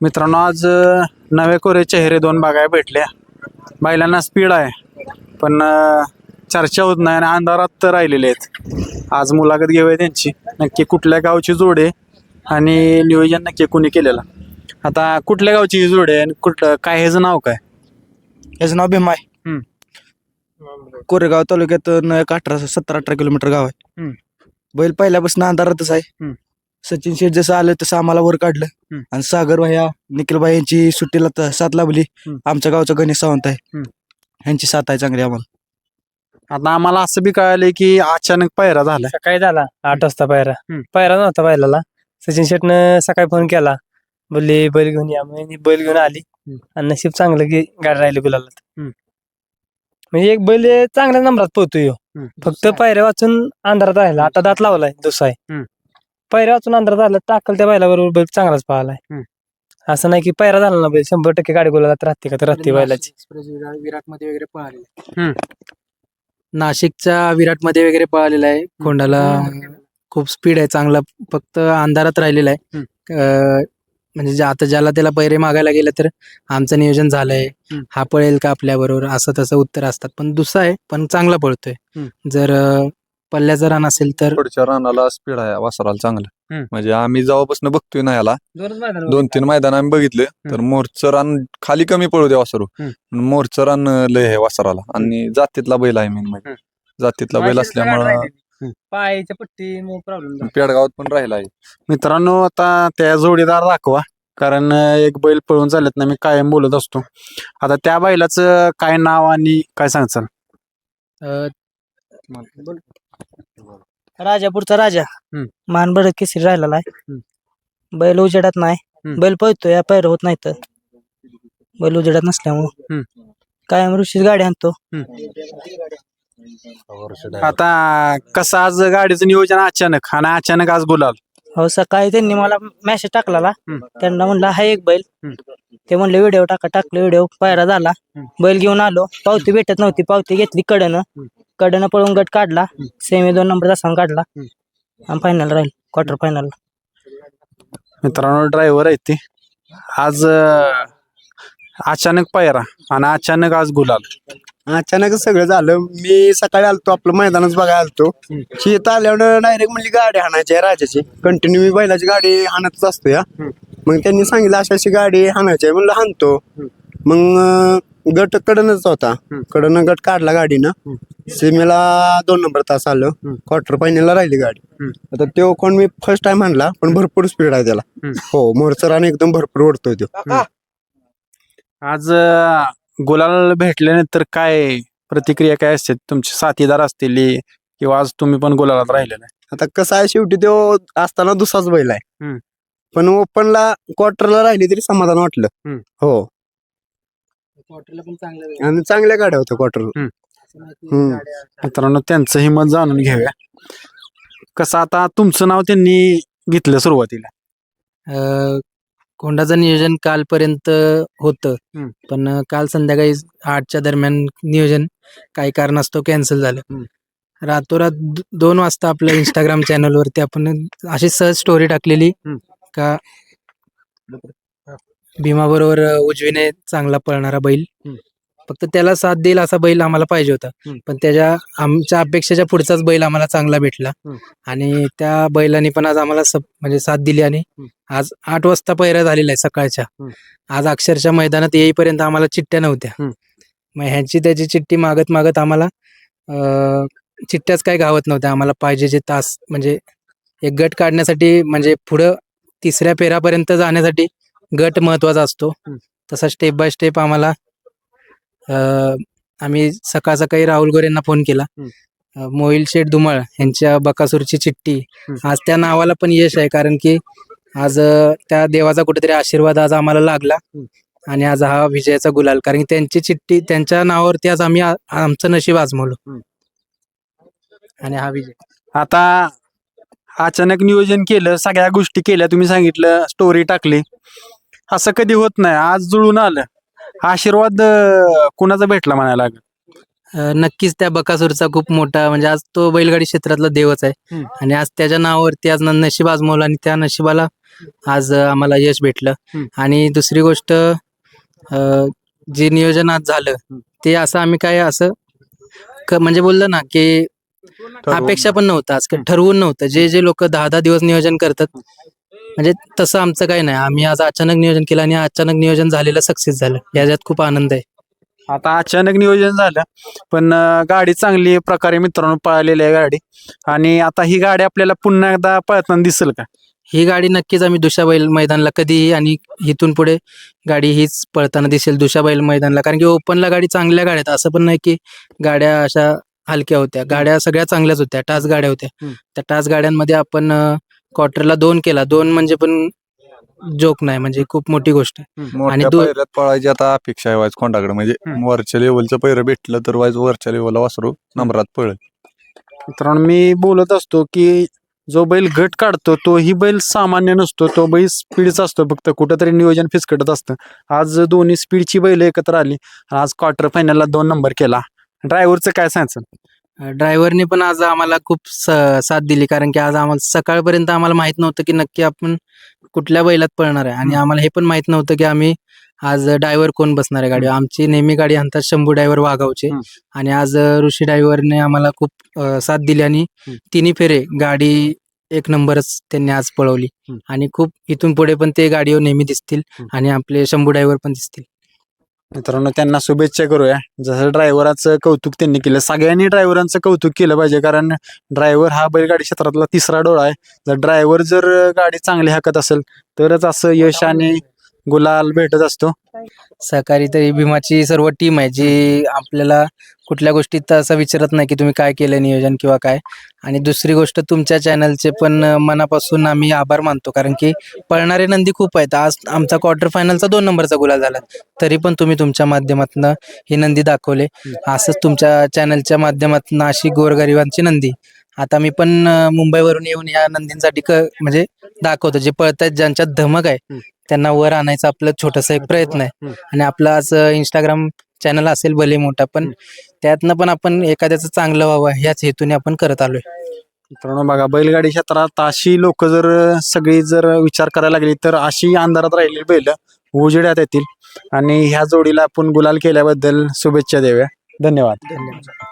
मित्रांनो आज नवे कोरे चेहरे दोन बघायला भेटले. बैलांना स्पीड आहे पण चर्चा होत नाही आणि अंधारात तर राहिलेले आहेत. आज मुलाखत घेऊया त्यांची. नक्की कुठल्या गावची जोड आहे आणि नियोजन नक्की कुणी केलेलं? आता कुठल्या गावची ही जोड आहे आणि कुठलं काय ह्याचं नाव काय? याचं नाव भीमा आहे. कोरेगाव तालुक्यातून एक अठरा सतरा अठरा किलोमीटर गाव आहे. बैल पहिल्यापासून अंधारातच आहे. सचिन शेठ जसं आलं तसं आम्हाला वर काढलं. आणि सागर भाया निखिल भाई यांची सुट्टीला त- साथ लाभली. आमच्या गावचा गणेश सावंत आहे. हम्म. यांची साथ आहे चांगली आम्हाला. आता आम्हाला असं बी कळालं की अचानक पायरा झाला. सकाळी झाला आठ वाजता पायरा. हम्म. पायरा नव्हता बैलाला सचिन शेटनं सकाळी फोन केला. बोलली बैल घेऊन या. मग मी बैल घेऊन आली. हम्म. आणि नशीब चांगलं की गाडी राहिली गुलाला हम्म. म्हणजे एक बैल चांगल्या नंबरात पोहतोय फक्त पायऱ्या वाचून अंधारात राहिला. आता दात लावलाय दुसरा आहे. हम्म. पायऱ्या वाचून अंधारात आला टाकल त्या बैलाबरोबर बैल चांगलाच पाहिलाय. असं नाही की पायरा झाला ना बैल शंभर टक्के गाडी गुलालात राहते का तर राहते बैलाची. विराटमध्ये वगैरे पळालेला हम्म. नाशिकच्या विराटमध्ये वगैरे पळालेला आहे. कोंडाला खूप स्पीड आहे चांगला फक्त अंधारात राहिलेला आहे. अं, म्हणजे जे आता ज्याला त्याला पैरे मागायला गेलं तर आमचं नियोजन झालंय. हम्म. हा पळेल का आपल्या बरोबर असं तसं उत्तर असतात. पण दुसरा आहे पण चांगला पळतोय. हम्म. जर अं, पल्ल्याचं रान असेल तर? पुढच्या रानाला स्पीड आहे वासराला चांगलं. हम्म. म्हणजे आम्ही जेव्हापासून बघतोय ना याला दोन दोन तीन मैदान आम्ही बघितले तर मोरचं रान खाली कमी पळू दे वासरू. हम्म. मोरचं रान लय आहे वासराला. आणि जातीतला बैल आहे मेन म्हणजे. जातीतला बैल असल्यामुळं पायाच्या पट्टी प्रॉब्लेम पेडगावात पण राहिला आहे. मित्रांनो आता त्या जोडीदार दाखवा. कारण अ, एक बैल पळून चालत ना मी कायम बोलत असतो. आता त्या बैलाचं काय नाव आणि काय सांगचाल? अं, राजापूरचा राजा. हम्म. मानबड केसरी राहिलेला आहे. बैल उजेडात नाही. हम्म. बैल पळतो या पैर होत नाही तर बैल उजेडात नसल्यामुळं. हम्म. कायम ऋषीच गाडी आणतो. आता कसं आज गाडीचं नियोजन अचानक आणि अचानक आज बोलाल हो सकाळी त्यांनी मला मेसेज टाकलेला. हम्म. त्यांना म्हणलं हा एक बैल. हम्म. ते म्हणले व्हिडिओ टाका. टाकलं व्हिडिओ पायरा झाला. हम्म. बैल घेऊन आलो. पावती भेटत नव्हती. पावती घेतली कडनं. कडनं पळून गट काढला सेमी दोन नंबर तासानं काढला आणि फायनल राहील क्वार्टर फायनल मित्रांनो ड्रायव्हर आहेत ते. आज अ, अचानक पायरा आणि अचानक आज गुलाल. अचानक सगळं झालं. मी सकाळी आलतो आपलं मैदानच बघायला आलतो. शेत आल्यावर डायरेक्ट म्हणली गाडी हाणायची आहे राजाची. कंटिन्यू मी बैलाची गाडी हाणतच असतो या. मग त्यांनी सांगितलं अशी अशी गाडी हाणायची आहे म्हणलं हाणतो मग अं, गट कडनच होता. कडनं गट काढला गाडीनं. सीमेला दोन नंबर तास आलं. क्वार्टर फायनलला राहिली गाडी. आता तो कोण मी फर्स्ट टाइम आणला पण भरपूर स्पीड आहे त्याला. हो मोरचराने एकदम भरपूर ओढतोय तो. आज गुलाल भेटल्यानंतर काय प्रतिक्रिया काय असते तुमचे साथीदार असतील किंवा आज तुम्ही पण गुलालात राहिलेला आहे? आता कसं आहे शेवटी तो असताना दुसराच बैल आहे. हम्म. पण ओपनला क्वार्टरला राहिली तरी समाधान वाटलं. हम्म. हो. आणि चांगल्या गाड्या होत्या क्वार्टर मित्रांनो त्यांचं ही मत जाणून घेऊया. कसं आता तुमचं नाव त्यांनी घेतलं सुरुवातीला? अं, कोंडाचं नियोजन कालपर्यंत होतं. हम्म. पण काल संध्याकाळी आठच्या दरम्यान नियोजन काही कारणास्तव कॅन्सल झालं. हम्म. रातोरात दो- दोन वाजता आपल्या इंस्टाग्राम चॅनलवरती आपण अशी सहज स्टोरी टाकलेली हम्म. का भीमा बरोबर उजवीने चांगला पळणारा बैल हम्म. फक्त त्याला साथ देईल असा बैल आम्हाला पाहिजे होता हम्म. पण त्याच्या आमच्या अपेक्षेच्या पुढचाच बैल आम्हाला चांगला भेटला हम्म. आणि त्या बैलाने पण आज आम्हाला म्हणजे साथ दिली आणि आज आठ वाजता पैरा झालेला आहे सकाळच्या हम्म. आज अक्षरशः मैदानात येईपर्यंत आम्हाला चिठ्ठ्या नव्हत्या हम्म. मग ह्यांची त्याची चिठ्ठी मागत मागत आम्हाला अं, चिठ्ठ्याच काय गावत नव्हत्या आम्हाला पाहिजे जे तास म्हणजे एक गट काढण्यासाठी म्हणजे पुढं तिसऱ्या फेऱ्यापर्यंत जाण्यासाठी गट महत्त्वाचा असतो. तसा स्टेप बाय स्टेप आम्हाला अं, आम्ही सकाळ सकाळी राहुल गोरेंना फोन केला. अं, मोहिल शेठ धुमाळ यांच्या बकासूरची चिठ्ठी. आज त्या नावाला पण यश आहे कारण की आज अं, त्या देवाचा कुठेतरी आशीर्वाद आज आम्हाला लागला. आणि आज हा विजयाचा गुलाल कारण की त्यांची चिठ्ठी त्यांच्या नावावरती आज आम्ही आ- आमचं नशीब आजमावलं. आणि हा विजय. आता अचानक नियोजन केलं सगळ्या गोष्टी केल्या तुम्ही सांगितलं स्टोरी टाकली. असं कधी होत नाही. आज जुळून आलं. आशीर्वाद अं, कुणाचा भेटला म्हणायला लागेल? अं, नक्कीच त्या बकासूरचा खूप मोठा म्हणजे आज तो बैलगाडी क्षेत्रातला देवच आहे. हम्म. आणि आज त्याच्या नावावरती आज न- नशीब आजमावलं आणि त्या नशिबाला आज अं, आम्हाला यश भेटलं. हम्म. आणि दुसरी गोष्ट अं, जे नियोजन आज झालं ते असं आम्ही काय असं क- म्हणजे बोललं ना की अपेक्षा पण नव्हतं. आज ठरवून नव्हतं. जे जे लोक दहा दहा दिवस नियोजन करतात म्हणजे तसं आमचं काही नाही. आम्ही आज अचानक नियोजन केलं आणि अचानक नियोजन झालेलं सक्सेस झालं. याच्यात खूप आनंद आहे. आता अचानक नियोजन झालं पण अं, गाडी चांगली प्रकारे मित्रांनो पळालेली आहे गाडी. आणि आता ही गाडी आपल्याला पुन्हा एकदा पळताना दिसेल का? ही गाडी नक्कीच आम्ही दुशाबैल मैदानला कधीही आणि इथून पुढे गाडी हीच पळताना दिसेल दुशाबैल मैदानला. कारण की ओपनला गाडी चांगल्या गाड्या आहेत. असं पण नाही की गाड्या अशा हलक्या होत्या. गाड्या सगळ्या चांगल्याच होत्या. टाच गाड्या होत्या. हम्म. त्या टाच गाड्यांमध्ये आपण क्वार्टरला दोन केला. दोन म्हणजे पण जोक नाही म्हणजे खूप मोठी गोष्ट आहे. आणि मोठ्या दो- पैऱ्यात पळायची आता अपेक्षा आहे वाईज खोंडाकडे म्हणजे हम्म. वरच्या लेवलचं पैर भेटलं तर वाईज वरच्या लेवलला वासरू नंबरात पळेल. मित्रांनो मी बोलत असतो की जो बैल गट काढतो तो ही बैल सामान्य नसतो. तो बैल स्पीडचा असतो. फक्त कुठंतरी नियोजन फिसकटत असतं. आज दोन्ही स्पीडची बैल एकत्र आली. आज क्वार्टर फायनलला दोन नंबर केला. ड्रायव्हरचं काय सांगायचं? ड्रायव्हरने पण आज आम्हाला खूप स- साथ दिली कारण की आज आम्हाला सकाळपर्यंत आम्हाला माहीत नव्हतं की नक्की आपण कुठल्या बैलात पळणार आहे आणि आम्हाला हे पण माहीत नव्हतं की आम्ही आज ड्रायव्हर कोण बसणार आहे गाडी आमची नेहमी गाडी आणतात शंभू ड्रायव्हर वागावचे हम्म. आणि आज अ, ऋषी ड्रायव्हरने आम्हाला खूप अ, साथ दिली आणि हम्म. तिन्ही फेरे गाडी एक नंबरच त्यांनी आज पळवली हम्म. आणि खूप इथून पुढे पण ते गाडीवर नेहमी दिसतील हम्म. आणि आपले शंभू ड्रायव्हर पण दिसतील मित्रांनो त्यांना शुभेच्छा करूया. जसं ड्रायव्हराचं कौतुक त्यांनी केलं सगळ्यांनी ड्रायव्हरांचं कौतुक केलं पाहिजे कारण ड्रायव्हर हा बैलगाडी क्षेत्रातला तिसरा डोळा आहे. जर ड्रायव्हर जर गाडी चांगली हाकत असेल तरच असं यश आणि गुलाल भेटत असतो. सहकारी तरी भीमाची सर्व टीम आहे जी आपल्याला कुठल्या गोष्टीत असं विचारत नाही की तुम्ही काय केलं नियोजन किंवा काय. आणि दुसरी गोष्ट तुमच्या चॅनलचे पण मनापासून आम्ही आभार मानतो कारण की पळणारे नंदी खूप आहेत. आज आमचा क्वार्टर फायनलचा दोन नंबरचा गुलाल झाला. तरी पण तुम्ही तुमच्या माध्यमातून ही नंदी दाखवले. असंच तुमच्या चॅनलच्या माध्यमातून अशी गोरगरिबांची नंदी. आता मी पण मुंबईवरून येऊन या नंदींसाठी म्हणजे दाखवतो जे पळतायत ज्यांच्यात धमक आहे त्यांना वर आणायचा आपलं छोटासा एक प्रयत्न आहे. आणि आपलं आज इंस्टाग्राम चॅनल असेल भले मोठा पण त्यातनं पण आपण एखाद्याचं चांगलं व्हावं ह्याच हेतूने आपण करत आलोय. मित्रांनो बघा बैलगाडी क्षेत्रात अशी लोक जर सगळी जर विचार करायला लागली तर अशी अंधारात राहिलेली बैल उजेड्यात येतील. आणि ह्या जोडीला आपण गुलाल केल्याबद्दल शुभेच्छा देऊया. धन्यवाद. धन्यवाद.